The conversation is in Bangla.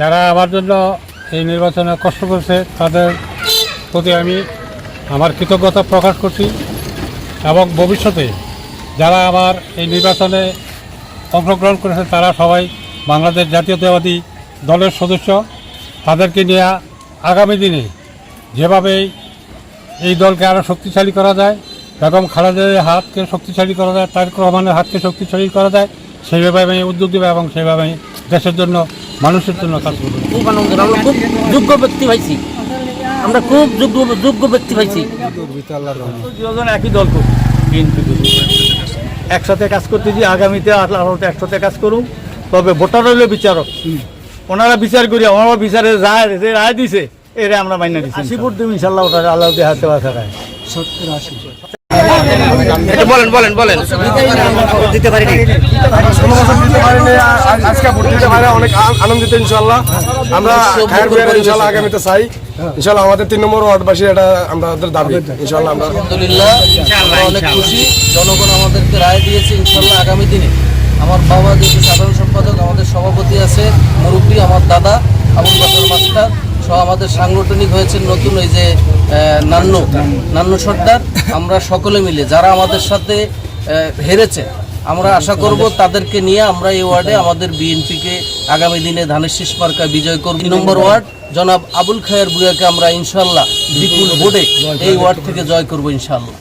যারা আমার জন্য এই নির্বাচনে কষ্ট করছে, তাদের প্রতি আমি আমার কৃতজ্ঞতা প্রকাশ করছি এবং ভবিষ্যতে যারা আমার এই নির্বাচনে অংশগ্রহণ করেছে, তারা সবাই বাংলাদেশ জাতীয়তাবাদী দলের সদস্য। তাদেরকে নিয়ে আগামী দিনে যেভাবে এই দলকে আরও শক্তিশালী করা যায় বেগম খালেদের হাতকে শক্তিশালী করা যায় তারেক রহমানের হাতকে শক্তিশালী করা যায় সেইভাবে আমি উদ্যোগ দেবো এবং সেইভাবে আমি দেশের জন্য মানুষের জন্য কাজ করব। খুব আনন্দ আমরা খুব যোগ্য ব্যক্তি পাইছি। আমরা খুব যোগ্য যোগ্য ব্যক্তি পাইছি। দুজন একই দল করুন একসাথে কাজ করতে যে আগামীতে আল্লাহতে একসাথে কাজ করুন তবে ভোটার হইলে বিচারক। ওনারা বিচার করি আমার বিচারে রায় যে রায় দিছে এর আমরা মাইনে দিচ্ছি আশি ফুট দেব ইনশাল্লাহ ওটা আল্লাহ দিয়ে। হাতে বাসা রায় বলেন বলেন বলেন। দিতে পারি আজকে ভোট দিতে পারে অনেক আনন্দিত ইনশাল্লাহ আমরা খায়ের বিয়ার ইনশাল্লাহ আগামীতে চাই। ইনশাল্লাহ আমাদের তিন নম্বর ওয়ার্ডবাসী এটা আমাদের দাবি। ইনশাল্লাহ আমরা আলহামদুলিল্লাহ আমরা অনেক খুশি। জনগণ আমাদেরকে রায় দিয়েছে ইনশাল্লাহ আগামী দিনে। আমার বাবা যেহেতু সাধারণ সম্পাদক আমাদের সভাপতি আছে মুরব্বী আমার দাদা আবুল বাকর মাস্টার। সহ আমাদের সাংগঠনিক হয়েছে নতুন ওই যে নান্ন। নান্ন সর্দার, আমরা সকলে মিলে, যারা আমাদের সাথে হেরেছে, আমরা আশা করব তাদেরকে নিয়ে আমরা এই ওয়ার্ডে আমাদের বিএনপিকে আগামী দিনে ধানের শীষ মার্কা বিজয় করব। নম্বর ওয়ার্ড, জনাব আবুল খায়ের বুয়াকে আমরা ইনশাল্লাহ বিপুল ভোটে এই ওয়ার্ড থেকে জয় করব ইনশাল্লাহ